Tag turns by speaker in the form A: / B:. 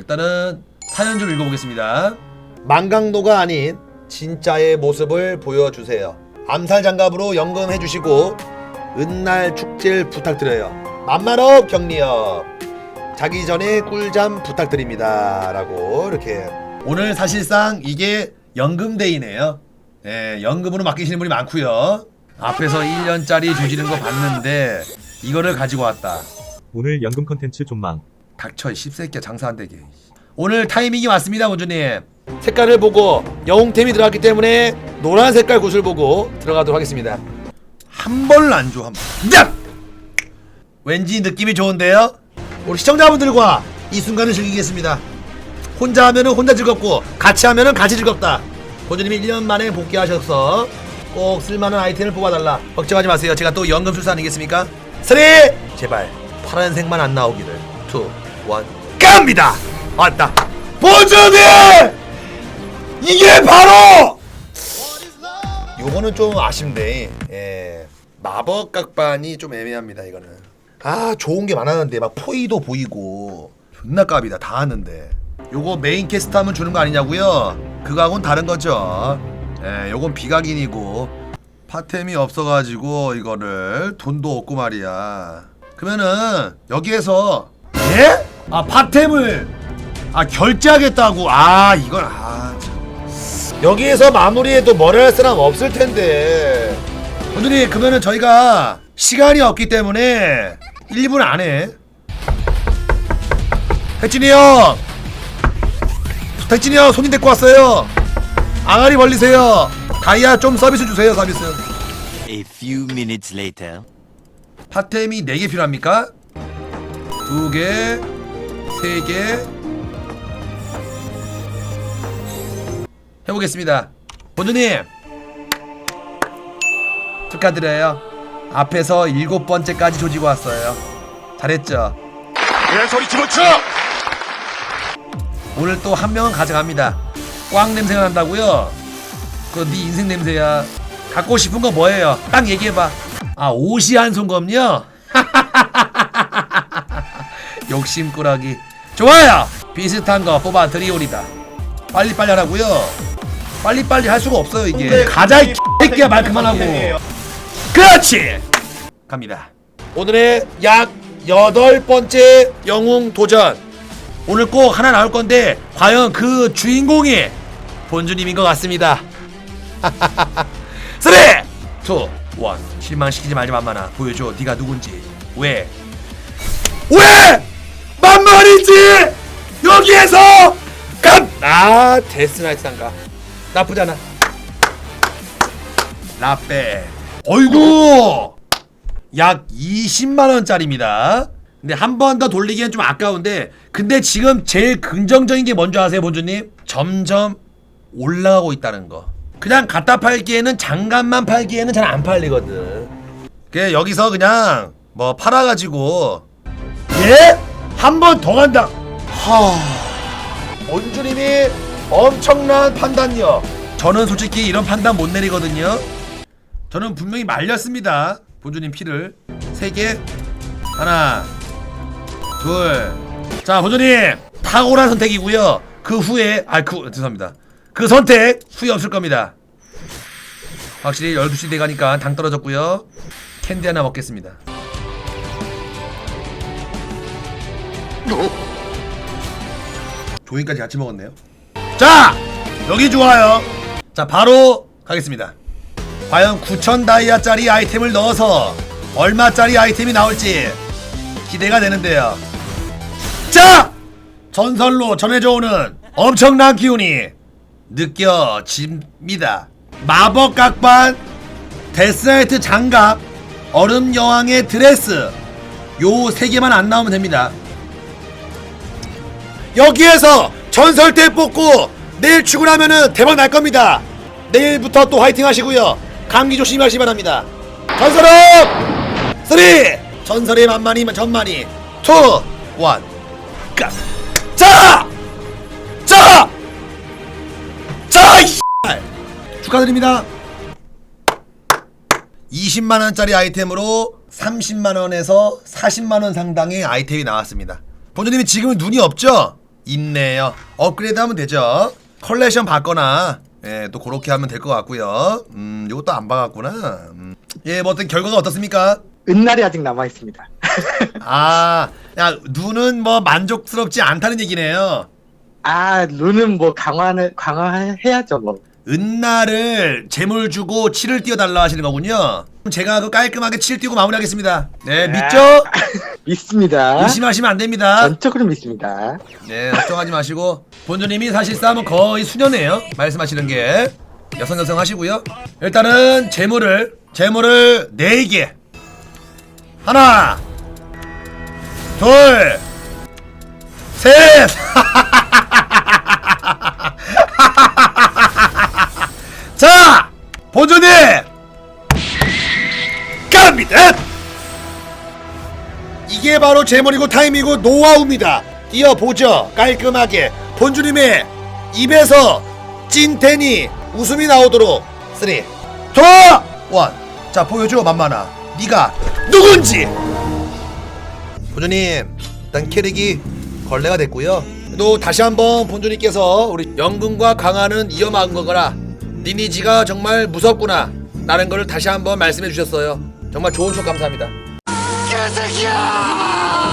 A: 일단은 사연 좀 읽어보겠습니다.
B: 망강도가 아닌 진짜의 모습을 보여주세요. 암살 장갑으로 연금 해 주시고 은날 축제를 부탁드려요. 만만업 격리업 자기 전에 꿀잠 부탁드립니다 라고 이렇게
A: 오늘 사실상 이게 연금데이네요. 예, 연금으로 맡기시는 분이 많고요. 앞에서 1년짜리 주시는 거 봤는데 이거를 가지고 왔다.
C: 오늘 연금 컨텐츠 좀망.
A: 닥쳐 이 씹새끼야 장사 안 되게. 오늘 타이밍이 맞습니다, 원주님.
B: 색깔을 보고 영웅템이 들어갔기 때문에 노란 색깔 구슬 보고 들어가도록 하겠습니다.
A: 한 번을 안 줘, 한 번. 야! 왠지 느낌이 좋은데요? 우리 시청자분들과 이 순간을 즐기겠습니다. 혼자 하면은 혼자 즐겁고 같이 하면은 같이 즐겁다. 본주님이 1년 만에 복귀하셔서 꼭 쓸만한 아이템을 뽑아달라. 걱정하지 마세요. 제가 또 연금술사 아니겠습니까? 쓰리! 제발 파란색만 안 나오기를. 투, 원, 갑니다! 왔다. 본주님! 이게 바로! 요거는 좀 아쉽네. 예. 마법 각반이 좀 애매합니다, 이거는. 아, 좋은 게 많았는데, 막 포이도 보이고. 존나 깝이다, 다 하는데. 요거 메인 캐스트 하면 주는 거 아니냐고요? 그거하고는 다른 거죠. 예, 요건 비각인이고. 파템이 없어가지고, 이거를. 돈도 없고 말이야. 그러면은, 여기에서, 예? 아, 파템을, 아, 결제하겠다고. 아, 이건, 아, 참.
B: 여기에서 마무리해도 뭐를 할 사람 없을 텐데.
A: 오늘이 그러면은 저희가 시간이 없기 때문에 1분 안에 백진이 형 백진이 형 손님 데리고 왔어요 앙아리 벌리세요 다이아 좀 서비스 주세요 서비스
D: A few minutes later.
A: 파템이 4개 필요합니까? 2개 3개. 해보겠습니다. 본주님! 축하드려요. 앞에서 일곱 번째까지 조지고 왔어요. 잘했죠?
E: 개소리 집어쳐!
A: 오늘 또 한 명은 가져갑니다. 꽝 냄새가 난다고요? 그거 네 인생 냄새야. 갖고 싶은 거 뭐예요? 딱 얘기해봐. 아 옷이 한 손검요? 욕심꾸러기. 좋아요! 비슷한 거 뽑아 드리오리다. 빨리빨리 하라고요. 빨리빨리 할 수가 없어요 이게. 가자 이 새끼야 말 그만하고. 그렇지! 갑니다.
B: 오늘의 약 여덟 번째 영웅 도전.
A: 오늘 꼭 하나 나올 건데 과연 그 주인공이 본주님인 것 같습니다. 3, 2, 1 실망시키지 말지 만만아 보여줘. 네가 누군지. 왜? 왜? 만만이지 여기에서 감!
B: 아 데스나이트 상가. 나쁘잖아.
A: 라빼 어이구 약 20만원짜리입니다 근데 한 번 더 돌리기엔 좀 아까운데 근데 지금 제일 긍정적인 게 뭔지 아세요 본주님? 점점 올라가고 있다는 거 그냥 갖다 팔기에는 장갑만 팔기에는 잘 안 팔리거든 그 여기서 그냥 뭐 팔아가지고 예? 한 번 더 간다 하 본주님이 엄청난 판단력 저는 솔직히 이런 판단 못 내리거든요 저는 분명히 말렸습니다. 본주님 피를 세 개, 하나, 둘. 자, 본주님 탁월한 선택이고요. 그 후에 아그 죄송합니다. 그 선택 후회 없을 겁니다. 확실히 12시 돼가니까 당 떨어졌고요. 캔디 하나 먹겠습니다. 조인까지 같이 먹었네요. 자, 여기 좋아요. 자, 바로 가겠습니다. 과연 9천 다이아짜리 아이템을 넣어서 얼마짜리 아이템이 나올지 기대가 되는데요. 자! 전설로 전해져 오는 엄청난 기운이 느껴집니다. 마법 각반, 데스나이트 장갑, 얼음 여왕의 드레스 요 세 개만 안 나오면 됩니다.
B: 여기에서 전설대 뽑고 내일 출근하면은 대박 날 겁니다. 내일부터 또 화이팅 하시고요. 감기 조심하시기 바랍니다. 전설업 3 전설의 만만이면 전만이 2 1 까. 자! 자! 자! 이
A: 축하드립니다. 20만원짜리 아이템으로 30만원에서 40만원 상당의 아이템이 나왔습니다. 본주님이 지금은 눈이 없죠? 있네요. 업그레이드 하면 되죠. 컬렉션 받거나 예, 또 그렇게 하면 될 것 같고요. 음, 이것도 안 봐갔구나. 음. 예, 뭐 어떤 결과가 어떻습니까?
F: 은날이 아직 남아 있습니다.
A: 아, 야, 눈은 뭐 만족스럽지 않다는 얘기네요.
F: 아, 룬은 뭐 강화는 강화해야죠, 뭐.
A: 은나를 재물 주고 칠을 띄워달라 하시는 거군요. 그럼 제가 그 깔끔하게 칠 띄우고 마무리하겠습니다. 네, 믿죠?
F: 믿습니다.
A: 의심하시면 안 됩니다.
F: 전적으로 믿습니다.
A: 네, 걱정하지 마시고 본주님이 사실상은 거의 수녀네요. 말씀하시는 게 여성 여성 하시고요. 일단은 재물을 재물을 네 개. 하나, 둘, 셋.
B: 이게 바로 재물이고 타임이고 노하우입니다. 뛰어보죠. 깔끔하게. 본주님의 입에서 찐텐이 웃음이 나오도록. 3, 2, 1.
A: 자 보여줘 만만아. 네가
B: 누군지.
A: 본주님 일단 캐릭이 걸레가 됐고요.
B: 또 다시 한번 본주님께서 우리
A: 연금과 강화는 이어막은 거거라. 리니지가 정말 무섭구나. 라는 걸 다시 한번 말씀해 주셨어요. 정말 좋은 촉 감사합니다
E: 개새끼야!